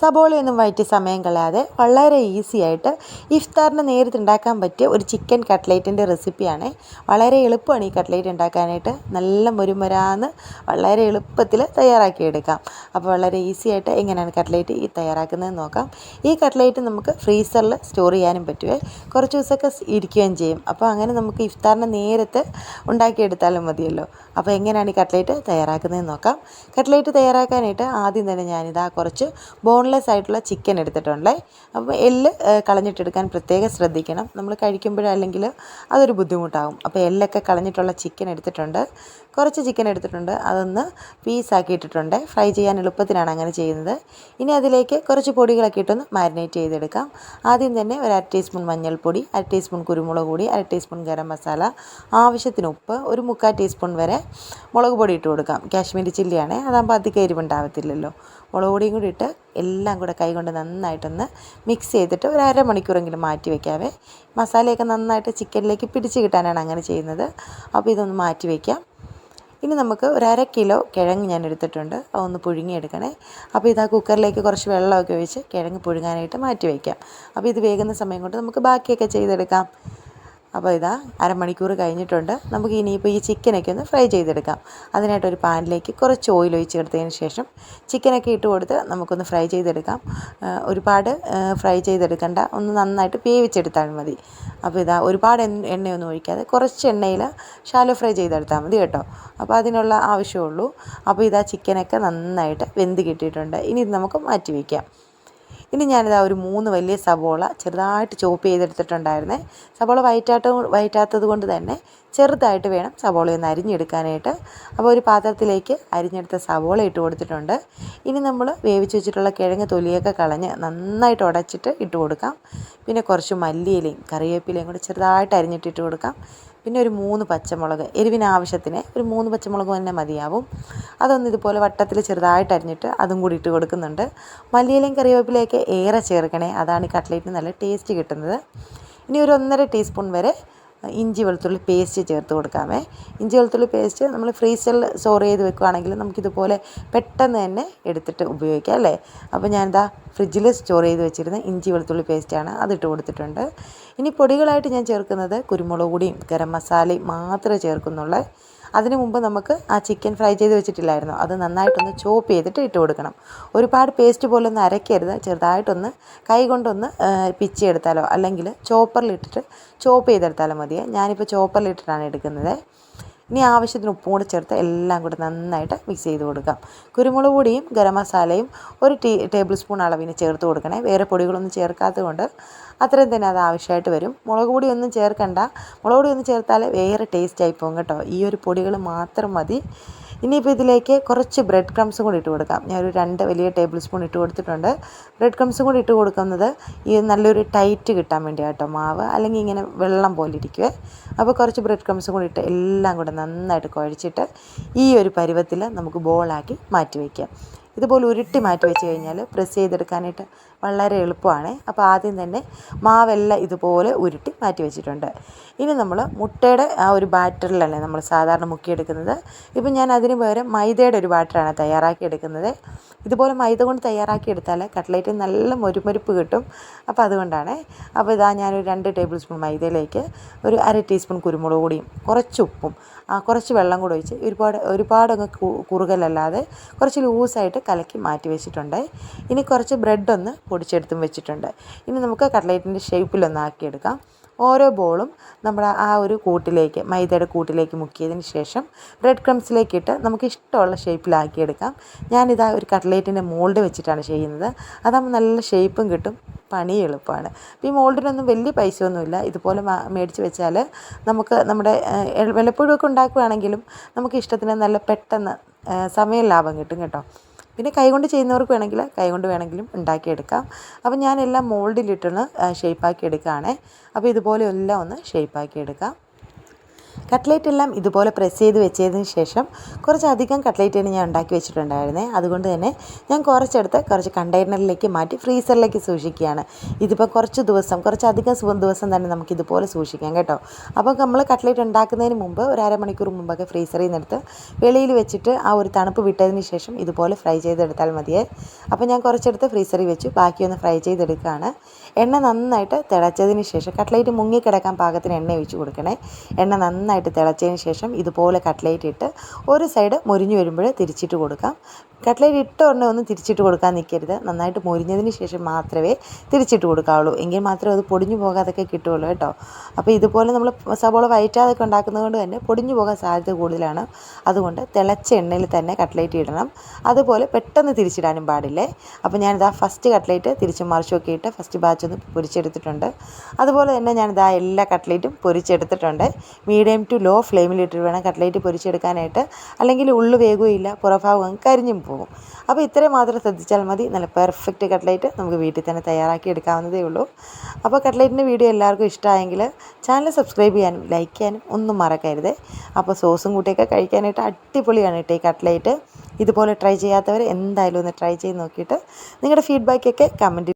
സബോളയൊന്നും വഴറ്റി സമയം കളയാതെ വളരെ ഈസി ആയിട്ട് ഇഫ്താറിന് നേരിട്ട് ഉണ്ടാക്കാൻ പറ്റിയ ഒരു ചിക്കൻ കട്ട്ലേറ്റിന്റെ റെസിപ്പിയാണ് വളരെ എളുപ്പമാണ് ഈ കട്ട്ലേറ്റ് ഉണ്ടാക്കാനായിട്ട്. നല്ല മുരുമരാന്ന് വളരെ എളുപ്പത്തിൽ തയ്യാറാക്കിയെടുക്കാം. അപ്പോൾ വളരെ ഈസി ആയിട്ട് എങ്ങനെയാണ് കട്ട്ലേറ്റ് ഈ തയ്യാറാക്കുന്നതെന്ന് നോക്കാം. ഈ കട്ട്ലേറ്റ് നമുക്ക് ഫ്രീസറിൽ സ്റ്റോർ ചെയ്യാനും പറ്റുമേ കുറച്ച് ദിവസമൊക്കെ ഇരിക്കുകയും ചെയ്യും. അപ്പോൾ അങ്ങനെ നമുക്ക് ഇഫ്താറിന് നേരത്തെ ഉണ്ടാക്കിയെടുത്താലും മതിയല്ലോ. അപ്പോൾ എങ്ങനെയാണ് ഈ കട്ട്ലേറ്റ് തയ്യാറാക്കുന്നതെന്ന് നോക്കാം. കട്ട്ലേറ്റ് തയ്യാറാക്കാനായിട്ട് ആദ്യം തന്നെ ഞാനിതാ കുറച്ച് ബോൺലെസ് ആയിട്ടുള്ള ചിക്കൻ എടുത്തിട്ടുണ്ടേ. അപ്പോൾ എല്ല് കളഞ്ഞിട്ടെടുക്കാൻ പ്രത്യേകം ശ്രദ്ധിക്കണം. നമ്മൾ കഴിക്കുമ്പോഴല്ലെങ്കിൽ അതൊരു ബുദ്ധിമുട്ടാകും. അപ്പോൾ എല്ലൊക്കെ കളഞ്ഞിട്ടുള്ള ചിക്കൻ എടുത്തിട്ടുണ്ട്. കുറച്ച് ചിക്കൻ എടുത്തിട്ടുണ്ട്. അതൊന്ന് പീസാക്കി ഇട്ടിട്ടുണ്ട് ഫ്രൈ ചെയ്യാൻ എളുപ്പത്തിനാണ് അങ്ങനെ ചെയ്യുന്നത്. ഇനി അതിലേക്ക് കുറച്ച് പൊടികളൊക്കെ ഇട്ടൊന്ന് മാരിനേറ്റ് ചെയ്തെടുക്കാം. ആദ്യം തന്നെ ഒരു അര ടീസ്പൂൺ മഞ്ഞൾപ്പൊടി അര ടീസ്പൂൺ കുരുമുളക് പൊടി അര ടീസ്പൂൺ ഗരം മസാല ആവശ്യത്തിന് ഉപ്പ് ഒരു മുക്കാൽ ടീസ്പൂൺ വരെ മുളക് പൊടി ഇട്ട് കൊടുക്കാം. കാശ്മീരി ചില്ലിയാണ്. അതാകുമ്പോൾ അധികം എരിവുണ്ടാവത്തില്ലല്ലോ. മുളക് പൊടിയും കൂടി ഇട്ട് കൂടെ കൈകൊണ്ട് നന്നായിട്ടൊന്ന് മിക്സ് ചെയ്തിട്ട് ഒരു അരമണിക്കൂറെങ്കിലും മാറ്റി വയ്ക്കാവേ മസാലയൊക്കെ നന്നായിട്ട് ചിക്കനിലേക്ക് പിടിച്ച് കിട്ടാനാണ് അങ്ങനെ ചെയ്യുന്നത്. അപ്പോൾ ഇതൊന്ന് മാറ്റി വയ്ക്കാം ഇനി നമുക്ക് ഒരു അര കിലോ കിഴങ്ങ് ഞാൻ എടുത്തിട്ടുണ്ട്. അതൊന്ന് പുഴുങ്ങിയെടുക്കണേ. അപ്പോൾ ഇത് ആ കുക്കറിലേക്ക് കുറച്ച് വെള്ളമൊക്കെ ഒഴിച്ച് കിഴങ്ങ് പുഴുങ്ങാനായിട്ട് മാറ്റി വയ്ക്കാം അപ്പോൾ ഇത് വേകുന്ന സമയം കൊണ്ട് നമുക്ക് ബാക്കിയൊക്കെ ചെയ്തെടുക്കാം. അപ്പോൾ ഇതാ അരമണിക്കൂർ കഴിഞ്ഞിട്ടുണ്ട്. നമുക്ക് ഇനിയിപ്പോൾ ഈ ചിക്കനൊക്കെ ഒന്ന് ഫ്രൈ ചെയ്തെടുക്കാം. അതിനായിട്ട് ഒരു പാനിലേക്ക് കുറച്ച് ഓയിൽ ഒഴിച്ച് എടുത്തതിന് ശേഷം ചിക്കനൊക്കെ ഇട്ട് കൊടുത്ത് നമുക്കൊന്ന് ഫ്രൈ ചെയ്തെടുക്കാം. ഒരുപാട് ഫ്രൈ ചെയ്തെടുക്കണ്ട. ഒന്ന് നന്നായിട്ട് വേവിച്ചെടുത്താൽ മതി. അപ്പോൾ ഇതാ ഒരുപാട് എണ്ണയൊന്നും ഒഴിക്കാതെ കുറച്ച് എണ്ണയിൽ ഷാലോ ഫ്രൈ ചെയ്തെടുത്താൽ മതി കേട്ടോ. അപ്പോൾ അതിനുള്ള ആവശ്യമുള്ളൂ അപ്പോൾ ഇതാ ചിക്കനൊക്കെ നന്നായിട്ട് വെന്ത് കിട്ടിയിട്ടുണ്ട്. ഇനി ഇത് നമുക്ക് മാറ്റി വയ്ക്കാം. ഇനി ഞാനിതാ ഒരു മൂന്ന് വലിയ സവോള ചെറുതായിട്ട് ചോപ്പ് ചെയ്തെടുത്തിട്ടുണ്ടായിരുന്നേ. സവോള വയറ്റാത്ത വയറ്റാത്തത് കൊണ്ട് തന്നെ ചെറുതായിട്ട് വേണം സവോള ഒന്ന് അരിഞ്ഞെടുക്കാനായിട്ട്. അപ്പോൾ ഒരു പാത്രത്തിലേക്ക് അരിഞ്ഞെടുത്ത സവോള ഇട്ട് കൊടുത്തിട്ടുണ്ട്. ഇനി നമ്മൾ വേവിച്ച് വെച്ചിട്ടുള്ള കിഴങ്ങ് തൊലിയൊക്കെ കളഞ്ഞ് നന്നായിട്ട് ഉടച്ചിട്ട് ഇട്ട് കൊടുക്കാം. പിന്നെ കുറച്ച് മല്ലിയിലയും കറിവേപ്പിലയും കൂടി ചെറുതായിട്ട് അരിഞ്ഞിട്ട് ഇട്ട് കൊടുക്കാം. പിന്നെ ഒരു മൂന്ന് പച്ചമുളക് എരിവിന് ആവശ്യത്തിന് ഒരു മൂന്ന് പച്ചമുളക് തന്നെ മതിയാവും. അതൊന്ന് ഇതുപോലെ വട്ടത്തിൽ ചെറുതായിട്ട് അരിഞ്ഞിട്ട് അതും കൂടി ഇട്ട് കൊടുക്കുന്നുണ്ട്. മല്ലിയിലയും കറിവേപ്പിലയൊക്കെ ഏറെ ചേർക്കണേ അതാണ് ഈ കട്ട്ലേറ്റിന് നല്ല ടേസ്റ്റ് കിട്ടുന്നത്. ഇനി ഒരു ഒന്നര ടീസ്പൂൺ വരെ ഇഞ്ചി വെളുത്തുള്ളി പേസ്റ്റ് ചേർത്ത് കൊടുക്കാമേ. ഇഞ്ചി വെളുത്തുള്ളി പേസ്റ്റ് നമ്മൾ ഫ്രീസറിൽ സ്റ്റോർ ചെയ്ത് വെക്കുകയാണെങ്കിൽ നമുക്കിതുപോലെ പെട്ടെന്ന് തന്നെ എടുത്തിട്ട് ഉപയോഗിക്കാം അല്ലേ? അപ്പോൾ ഞാനിതാ ഫ്രിഡ്ജിൽ സ്റ്റോർ ചെയ്ത് വെച്ചിരുന്ന ഇഞ്ചി വെളുത്തുള്ളി പേസ്റ്റാണ് അതിട്ട് കൊടുത്തിട്ടുണ്ട്. ഇനി പൊടികളായിട്ട് ഞാൻ ചേർക്കുന്നത് കുരുമുളക് പൊടിയും ഗരം മസാലയും മാത്രമേ ചേർക്കുന്നുള്ളൂ. അതിന് മുമ്പ് നമുക്ക് ആ ചിക്കൻ ഫ്രൈ ചെയ്ത് വെച്ചിട്ടില്ലായിരുന്നു. അത് നന്നായിട്ടൊന്ന് ചോപ്പ് ചെയ്തിട്ട് ഇട്ട് കൊടുക്കണം. ഒരുപാട് പേസ്റ്റ് പോലെ ഒന്ന് അരയ്ക്കരുത് ചെറുതായിട്ടൊന്ന് കൈ കൊണ്ടൊന്ന് പിച്ചെടുത്താലോ അല്ലെങ്കിൽ ചോപ്പറിലിട്ടിട്ട് ചോപ്പ് ചെയ്തെടുത്താലോ മതിയെ. ഞാനിപ്പോൾ ചോപ്പറിലിട്ടിട്ടാണ് എടുക്കുന്നത്. ഇനി ആവശ്യത്തിന് ഉപ്പും കൂടി ചേർത്ത് എല്ലാം കൂടി നന്നായിട്ട് മിക്സ് ചെയ്ത് കൊടുക്കാം. കുരുമുളക് പൊടിയും ഗരം മസാലയും ഒരു ടീ ടേബിൾ സ്പൂൺ അളവിന് ചേർത്ത് കൊടുക്കണേ. വേറെ പൊടികളൊന്നും ചേർക്കാത്തത് കൊണ്ട് അത്രയും തന്നെ അത് ആവശ്യമായിട്ട് വരും. മുളക് പൊടി ഒന്നും ചേർക്കണ്ട. മുളക് പൊടി ഒന്നും ചേർത്താൽ വേറെ ടേസ്റ്റ് ആയി പോകും കേട്ടോ. ഈ ഒരു പൊടികൾ മാത്രം മതി. ഇനിയിപ്പോൾ ഇതിലേക്ക് കുറച്ച് ബ്രെഡ് ക്രംസും കൂടി ഇട്ട് കൊടുക്കാം. ഞാനൊരു രണ്ട് വലിയ ടേബിൾ സ്പൂൺ ഇട്ട് കൊടുത്തിട്ടുണ്ട്. ബ്രെഡ് ക്രംസും കൂടി ഇട്ട് കൊടുക്കുന്നത് ഈ നല്ലൊരു ടൈറ്റ് കിട്ടാൻ വേണ്ടി കേട്ടോ മാവ് അല്ലെങ്കിൽ ഇങ്ങനെ വെള്ളം പോലെ ഇരിക്കുവേ. അപ്പോൾ കുറച്ച് ബ്രെഡ് ക്രംസും കൂടി ഇട്ട് എല്ലാം കൂടെ നന്നായിട്ട് കുഴച്ചിട്ട് ഈ ഒരു പരുവത്തിൽ നമുക്ക് ബോളാക്കി മാറ്റി വയ്ക്കാം ഇതുപോലെ ഉരുട്ടി മാറ്റി വെച്ച് കഴിഞ്ഞാൽ പ്രസ് ചെയ്തെടുക്കാനായിട്ട് വളരെ എളുപ്പമാണ്. അപ്പോൾ ആദ്യം തന്നെ മാവെല്ലാം ഇതുപോലെ ഉരുട്ടി മാറ്റി വെച്ചിട്ടുണ്ട്. ഇനി നമ്മൾ മുട്ടയുടെ ആ ഒരു ബാറ്ററിലല്ലേ നമ്മൾ സാധാരണ മുക്കിയെടുക്കുന്നത്? ഇപ്പം ഞാൻ അതിന് പകരം മൈദയുടെ ഒരു ബാറ്ററാണ് തയ്യാറാക്കി എടുക്കുന്നത്. ഇതുപോലെ മൈദ കൊണ്ട് തയ്യാറാക്കി എടുത്താൽ കട്ട്ലേറ്റ് നല്ല മൊരുമൊരുപ്പ് കിട്ടും. അപ്പോൾ അതുകൊണ്ടാണ്. അപ്പോൾ ഇതാ ഞാനൊരു രണ്ട് ടേബിൾ സ്പൂൺ മൈദയിലേക്ക് ഒരു അര ടീസ്പൂൺ കുരുമുളക് പൊടിയും കുറച്ച് ഉപ്പും കുറച്ച് വെള്ളം കൂടെ ഒഴിച്ച് ഒരുപാട് ഒരുപാടങ്ങ് കുറുകലല്ലാതെ കുറച്ച് ലൂസായിട്ട് കലക്കി മാറ്റി വെച്ചിട്ടുണ്ട്. ഇനി കുറച്ച് ബ്രെഡ് ഒന്ന് പൊടിച്ചെടുത്തും വെച്ചിട്ടുണ്ട്. ഇനി നമുക്ക് കട്ട്ലേറ്റിന്റെ ഷേപ്പിലൊന്ന് ആക്കിയെടുക്കാം. ഓരോ ബോളും നമ്മുടെ ആ ഒരു കൂട്ടിലേക്ക് മൈദയുടെ കൂട്ടിലേക്ക് മുക്കിയതിന് ശേഷം ബ്രെഡ് ക്രംസിലേക്ക് ഇട്ട് നമുക്ക് ഇഷ്ടമുള്ള ഷേപ്പിലാക്കിയെടുക്കാം. ഞാനിതാ ഒരു കട്ട്ലേറ്റിന്റെ മോൾഡ് വെച്ചിട്ടാണ് ചെയ്യുന്നത്. അതാകുമ്പോൾ നല്ല ഷേപ്പും കിട്ടും പണി എളുപ്പമാണ്. ഈ മോൾഡിനൊന്നും വലിയ പൈസ ഒന്നുമില്ല ഇതുപോലെ മേടിച്ച് വെച്ചാൽ നമുക്ക് നമ്മുടെ വല്ലപ്പോഴുമൊക്കെ വല്ലപ്പോഴും ഉണ്ടാക്കുകയാണെങ്കിലും നമുക്ക് ഇഷ്ടത്തിന് നല്ല പെട്ടെന്ന് സമയം ലാഭം കിട്ടും കേട്ടോ. പിന്നെ കൈകൊണ്ട് ചെയ്യുന്നവർക്ക് വേണമെങ്കിൽ കൈകൊണ്ട് വേണമെങ്കിലും ഉണ്ടാക്കിയെടുക്കാം. അപ്പോൾ ഞാനെല്ലാം മോൾഡിലിട്ടൊന്ന് ഷേപ്പാക്കി എടുക്കുകയാണേ. അപ്പോൾ ഇതുപോലെ എല്ലാം ഒന്ന് ഷേപ്പാക്കി എടുക്കാം. കട്ട്ലേറ്റ് എല്ലാം ഇതുപോലെ പ്രസ് ചെയ്ത് വെച്ചതിന് ശേഷം കുറച്ചധികം കട്ട്ലേറ്റാണ് ഞാൻ ഉണ്ടാക്കി വെച്ചിട്ടുണ്ടായിരുന്നത് അതുകൊണ്ട് തന്നെ ഞാൻ കുറച്ചെടുത്ത് കുറച്ച് കണ്ടെയ്നറിലേക്ക് മാറ്റി ഫ്രീസറിലേക്ക് സൂക്ഷിക്കുകയാണ്. ഇതിപ്പോൾ കുറച്ച് ദിവസം കുറച്ചധികം ദിവസം തന്നെ നമുക്ക് ഇതുപോലെ സൂക്ഷിക്കാം കേട്ടോ. അപ്പോൾ നമ്മൾ കട്ട്ലേറ്റ് ഉണ്ടാക്കുന്നതിന് മുമ്പ് ഒരു അരമണിക്കൂർ മുമ്പൊക്കെ ഫ്രീസറിൽ നിന്ന് എടുത്ത് വെളിയിൽ വെച്ചിട്ട് ആ ഒരു തണുപ്പ് വിട്ടതിന് ശേഷം ഇതുപോലെ ഫ്രൈ ചെയ്തെടുത്താൽ മതിയേ. അപ്പോൾ ഞാൻ കുറച്ചെടുത്ത് ഫ്രീസറിൽ വെച്ചു. ബാക്കിയൊന്ന് ഫ്രൈ ചെയ്തെടുക്കുകയാണ്. എണ്ണ നന്നായിട്ട് തിളച്ചതിന് ശേഷം കട്ട്ലേറ്റ് മുങ്ങിക്കിടക്കാൻ പാകത്തിന് എണ്ണ ഒഴിച്ച് കൊടുക്കണേ. എണ്ണ നന്നായിട്ട് തിളച്ചതിന് ശേഷം ഇതുപോലെ കട്ട്ലേറ്റ് ഇട്ട് ഒരു സൈഡ് മുരിഞ്ഞു വരുമ്പോൾ തിരിച്ചിട്ട് കൊടുക്കാം. കട്ട്ലേറ്റ് ഇട്ട ഉടനെ ഒന്നും തിരിച്ചിട്ട് കൊടുക്കാൻ നിൽക്കരുത് നന്നായിട്ട് മുരിഞ്ഞതിന് ശേഷം മാത്രമേ തിരിച്ചിട്ട് കൊടുക്കാവുള്ളൂ. എങ്കിൽ മാത്രമേ അത് പൊടിഞ്ഞു പോകാതൊക്കെ കിട്ടുള്ളൂ കേട്ടോ. അപ്പോൾ ഇതുപോലെ നമ്മൾ സവോള വയറ്റാതൊക്കെ ഉണ്ടാക്കുന്നത് കൊണ്ട് തന്നെ പൊടിഞ്ഞു പോകാൻ സാധ്യത കൂടുതലാണ്. അതുകൊണ്ട് തിളച്ച എണ്ണയിൽ തന്നെ കട്ട്ലേറ്റ് ഇടണം. അതുപോലെ പെട്ടെന്ന് തിരിച്ചിടാനും പാടില്ലേ? അപ്പോൾ ഞാനിതാ ഫസ്റ്റ് കട്ട്ലേറ്റ് തിരിച്ച് മറിച്ചൊക്കെ ഇട്ട് ഫസ്റ്റ് ബാച്ച് ഒന്ന് പൊരിച്ചെടുത്തിട്ടുണ്ട്. അതുപോലെ തന്നെ ഞാനിതാ എല്ലാ കട്ട്ലേറ്റും പൊരിച്ചെടുത്തിട്ടുണ്ട്. മീഡിയം ടു ലോ ഫ്ലെയിമിലിട്ട് വേണം കട്ട്ലേറ്റ് പൊരിച്ചെടുക്കാനായിട്ട്. അല്ലെങ്കിൽ ഉള്ളു വേകുകയില്ല പുറഭാഗം കരിഞ്ഞും പോകും. അപ്പോൾ ഇത്രയും മാത്രം ശ്രദ്ധിച്ചാൽ മതി. നല്ല പെർഫെക്റ്റ് കട്ട്ലേറ്റ് നമുക്ക് വീട്ടിൽ തന്നെ തയ്യാറാക്കി എടുക്കാവുന്നതേ ഉള്ളൂ. അപ്പോൾ കട്ട്ലേറ്റിന്റെ വീഡിയോ എല്ലാവർക്കും ഇഷ്ടമായെങ്കിൽ ചാനൽ സബ്സ്ക്രൈബ് ചെയ്യാനും ലൈക്ക് ചെയ്യാനും ഒന്നും മറക്കരുത്. അപ്പോൾ സോസും കൂട്ടിയൊക്കെ കഴിക്കാനായിട്ട് അടിപൊളിയാണ് കേട്ടോ ഈ കട്ട്ലേറ്റ് ഇതുപോലെ ട്രൈ ചെയ്യാത്തവർ എന്തായാലും ഒന്ന് ട്രൈ ചെയ്ത് നോക്കിയിട്ട് നിങ്ങളുടെ ഫീഡ്ബാക്കൊക്കെ കമന്റ്